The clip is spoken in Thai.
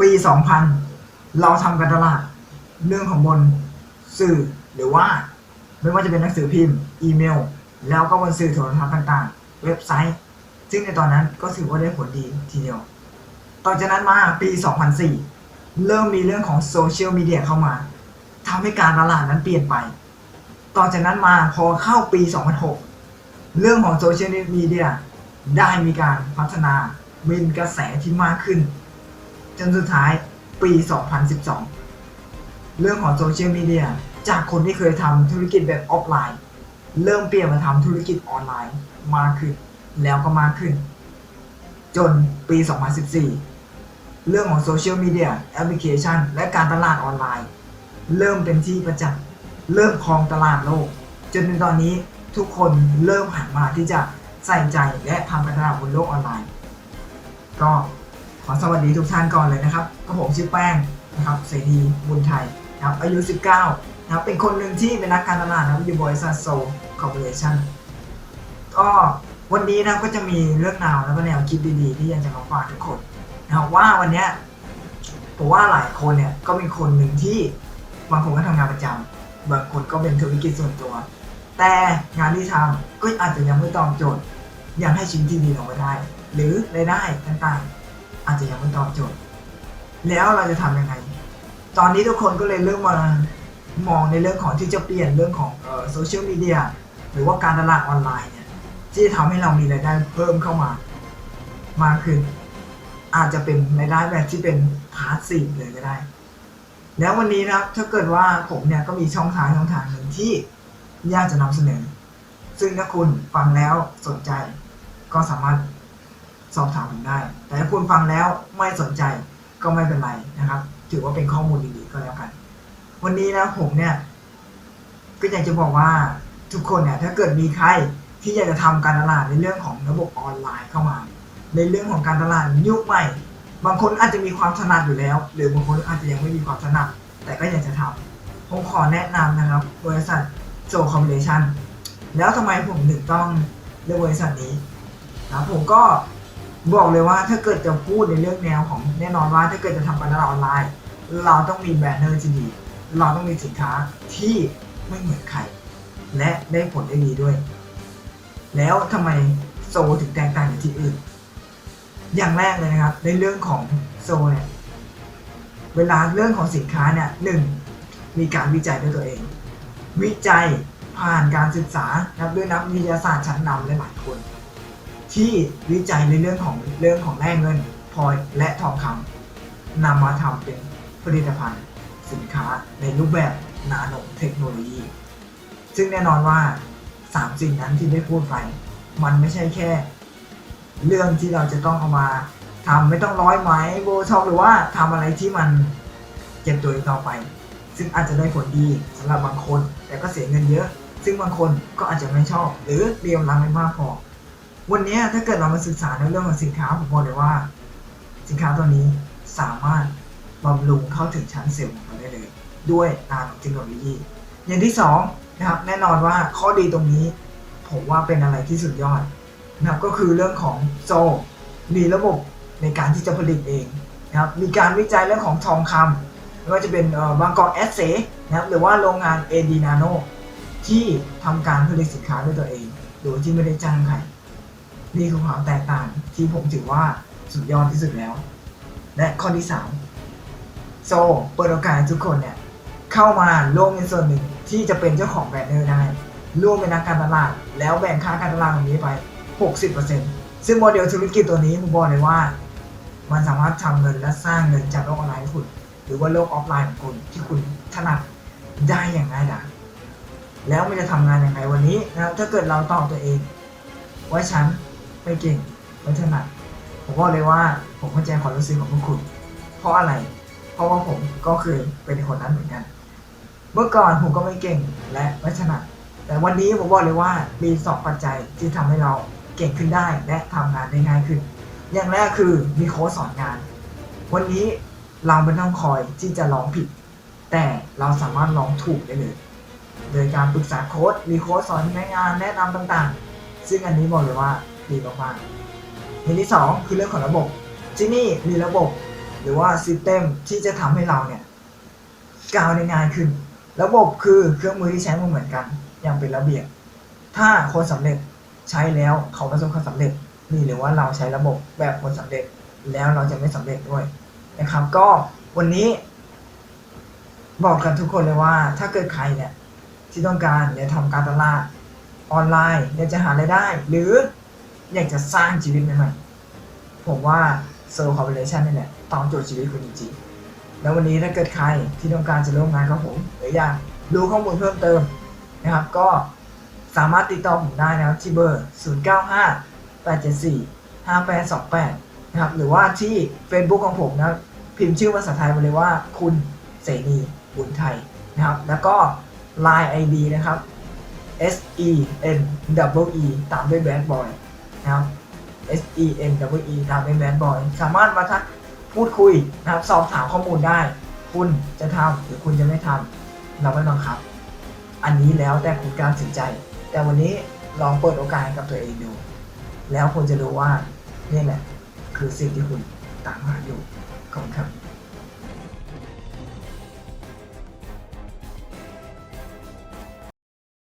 ปี2000เราทำการตลาดเรื่องของบนสื่อหรือว่า ไม่ว่าจะเป็นหนังสือพิมพ์ อีเมล แล้วก็บนสื่อโทรทัศน์ต่างๆ เว็บไซต์ ซึ่งในตอนนั้นก็ถือว่าได้ผลดีทีเดียว ต่อจากนั้นมาปี 2004 เริ่มมีเรื่องของโซเชียลมีเดียเข้ามาทำให้การตลาดนั้นเปลี่ยนไป ต่อจากนั้นมาพอเข้าปี 2006 เรื่องของโซเชียลมีเดียได้มีการพัฒนา มีกระแสที่มากขึ้น จนสุดท้ายปี 2012 เรื่องของโซเชียลมีเดียจากคนที่เคยทำธุรกิจแบบออฟไลน์ เริ่มเปลี่ยนมาทำธุรกิจออนไลน์มากขึ้นแล้วก็มากขึ้น จนปี 2014 เรื่องของโซเชียลมีเดียแอปพลิเคชัน และการตลาดออนไลน์ เริ่มเป็นที่ประจักษ์เริ่มครองตลาดโลก จนในตอนนี้ทุกคนเริ่มหันมาที่จะใส่ใจและทำการตลาดบนโลกออนไลน์ ก็ขอสวัสดีทุกท่านก่อนเลยนะครับก็ผมชื่อแป้งนะครับเสรีบุญไทยนะครับอายุ 19นะครับเป็นคนหนึ่งที่เป็นนักการตลาดนะครับอยู่บริษัทโซคอร์ปอเรชั่นก็วันนี้นะก็จะมีเรื่องราวแล้วก็แนวคิดดีๆ ที่อยากจะมาฝากทุกคนนะครับว่าวันนี้ผมว่าหลายคนเนี่ยก็เป็นคนหนึ่งที่บางคนก็ทำงานประจำบางคนก็เป็นธุรกิจส่วนตัว แต่งานที่ทำก็อาจจะยังไม่ตอบโจทย์ยังให้ชีวิตที่ดีออกมาได้ หรือรายได้ต่างๆ อาจจะยังไม่ตอบโจทย์ แล้วเราจะทำยังไง ตอนนี้ทุกคนก็เลยเริ่มมามองในเรื่องของที่จะเปลี่ยนเรื่องของโซเชียลมีเดียหรือว่าการตลาดออนไลน์เนี่ยที่จะทำให้เรามีรายได้เพิ่มเข้ามามากขึ้น อาจจะเป็นรายได้แบบที่เป็นพาสซีฟเลยก็ได้ แล้ววันนี้นะครับถ้าเกิดว่าผมเนี่ยก็มีช่องทางช่องทางหนึ่งที่อยากจะนำเสนอ ซึ่งถ้าคุณฟังแล้วสนใจก็สามารถ สอบถามผมได้ แต่ถ้าคุณฟังแล้วไม่สนใจก็ไม่เป็นไรนะครับ ถือว่าเป็นข้อมูลดีๆก็แล้วกัน วันนี้นะผมเนี่ย ก็อยากจะบอกว่าทุกคนเนี่ย ถ้าเกิดมีใครที่อยากจะทำการตลาดในเรื่องของระบบออนไลน์เข้ามา ในเรื่องของการตลาดยุคใหม่ บางคนอาจจะมีความถนัดอยู่แล้ว หรือบางคนอาจจะยังไม่มีความถนัด แต่ก็อยากจะทำผมขอแนะนำนะครับ บริษัทโซคอมบิเนชันแล้วทำไมผมถึงต้องเลือกบริษัทนี้นะผมก็ บอกเลยว่าถ้าเกิดจะพูดในเรื่องแนวของแน่นอนว่าถ้าเกิดจะทำการตลาดออนไลน์ เราต้องมีแบรนเนอร์ที่ดี เราต้องมีสินค้าที่ไม่เหมือนใคร และได้ผลได้ดีด้วย แล้วทำไมโซถึงแตกต่างจากที่อื่น อย่างแรกเลยนะครับ ในเรื่องของโซเนี่ยเวลาเรื่องของสินค้าเนี่ยหนึ่งมีการวิจัยด้วยตัวเอง วิจัยผ่านการศึกษานับด้วยนักวิทยาศาสตร์ชั้นนำหลายๆคน ที่วิจัยในเรื่องของเรื่องของแร่เงินพลอยและทองคำนำมาทำเป็นผลิตภัณฑ์ สินค้าในรูปแบบนาโนเทคโนโลยี ซึ่งแน่นอนว่าสามสิ่งนั้นที่ได้พูดไป มันไม่ใช่แค่ เรื่องที่เราจะต้องเอามาทำไม่ต้องร้อยไหมโบท็อกหรือว่าทำอะไรที่มันเจ็บตัวต่อไป ซึ่งอาจจะได้ผลดีสำหรับบางคน แต่ก็เสียเงินเยอะ ซึ่งบางคนก็อาจจะไม่ชอบ หรือเตรียมรังไม่มากพอ วันนี้ถ้าเกิดเรามาศึกษาในเรื่องของสินค้าผมบอกเลยว่า สินค้าตัวนี้สามารถบำรุงเข้าถึงชั้นเซลล์ของเราได้เลย ด้วยนาโนเทคโนโลยี อย่างที่สองนะครับแน่นอนว่าข้อดีตรงนี้ ผมว่าเป็นอะไรที่สุดยอดนะครับก็คือเรื่องของโซลมีระบบในการที่จะผลิตเองนะครับมีการวิจัยเรื่องของทองคำไม่ว่าจะเป็นบางกอกแอสเซนะครับหรือว่าโรงงาน AD Nano ที่ทำการผลิตสินค้าด้วยตัวเอง โดยที่ไม่ได้จ้างใคร นี่คือความแตกต่างที่ผมถือว่าสุดยอดที่สุดแล้ว และข้อที่3โซเปิดโอกาสทุกคนเนี่ยเข้ามาร่วมในส่วนหนึ่งที่จะเป็นเจ้าของแบรนด์เนอร์ได้ร่วมเป็นนักการตลาด แล้วแบ่งค่าการตลาดตรงนี้ไป 60%ซึ่งโมเดลธุรกิจตัวนี้ผมบอกเลยว่า มันสามารถทำเงินและสร้างเงินจากโลกออนไลน์ให้คุณ หรือว่าโลกออฟไลน์ของคุณที่คุณถนัดได้อย่างง่ายดายแล้วมันจะทำงานยังไงวันนี้นะครับถ้าเกิดเราตอบตัวเอง ว่าฉัน ไม่เก่งไม่ถนัดผมบอกเลยว่าผมเข้าใจความรู้สึกของพวกคุณ เพราะอะไร เพราะว่าผมก็เคยเป็นคนนั้นเหมือนกัน เมื่อก่อนผมก็ไม่เก่งและไม่ถนัด แต่วันนี้ผมบอกเลยว่ามีสองปัจจัยที่ทำให้เราเก่งขึ้นได้และทำงานได้ง่ายขึ้น อย่างแรกคือมีโค้ชสอนงาน วันนี้เราไม่ต้องคอยที่จะลองผิด แต่เราสามารถลองถูกได้เลย โดยการปรึกษาโค้ชมีโค้ชสอนงานแนะนำต่างๆ ซึ่งอันนี้บอกเลยว่า ดีมากๆอย่างที่สองคือเรื่องของระบบ ที่นี่มีระบบหรือว่าซิสเต็มที่จะทำให้เราเนี่ยก้าวได้ง่ายขึ้น ระบบคือเครื่องมือที่ใช้มาเหมือนกัน อย่างเป็นระเบียบ ถ้าคนสำเร็จใช้แล้วเขาประสบความสำเร็จนี่หรือว่าเราใช้ระบบแบบคนสำเร็จแล้วเราจะไม่สำเร็จด้วยนะครับ ก็วันนี้บอกกันทุกคนเลยว่า ถ้าเกิดใครเนี่ยที่ต้องการอยากทำการตลาดออนไลน์อยากจะหารายได้ หรือ อยากจะสร้างชีวิตใหม่ๆผมว่า s o l Corporation นี่แหละตอบโจทย์ชีวิตคุณจริงๆ แล้ววันนี้ถ้าเกิดใครที่ต้องการจะร่วมงานกับผมหรืออยากรู้ข้อมูลเพิ่มเติมนะครับ ก็สามารถติดต่อผมได้นะครับที่เบอร์ 095 874 5828 นะครับ หรือว่าที่ Facebook ของผมนะครับพิมพ์ชื่อภาษาไทยมาเลยว่าคุณเสนีบุญไทยนะครับ แล้วก็ Line ID นะครับ S E N W E ตามด้วยแบดบอย นะครับ S E N W E ตามด้วยแบดบอยสามารถมาทักพูดคุยนะครับ สอบถามข้อมูลได้ คุณจะทำหรือคุณจะไม่ทำเราไม่บังคับ อันนี้แล้วแต่คุณการตัดสินใจ แต่วันนี้ลองเปิดโอกาสให้กับตัวเองดู แล้วคุณจะรู้ว่านี่แหละคือสิ่งที่คุณตามหาอยู่ขอบคุณครับ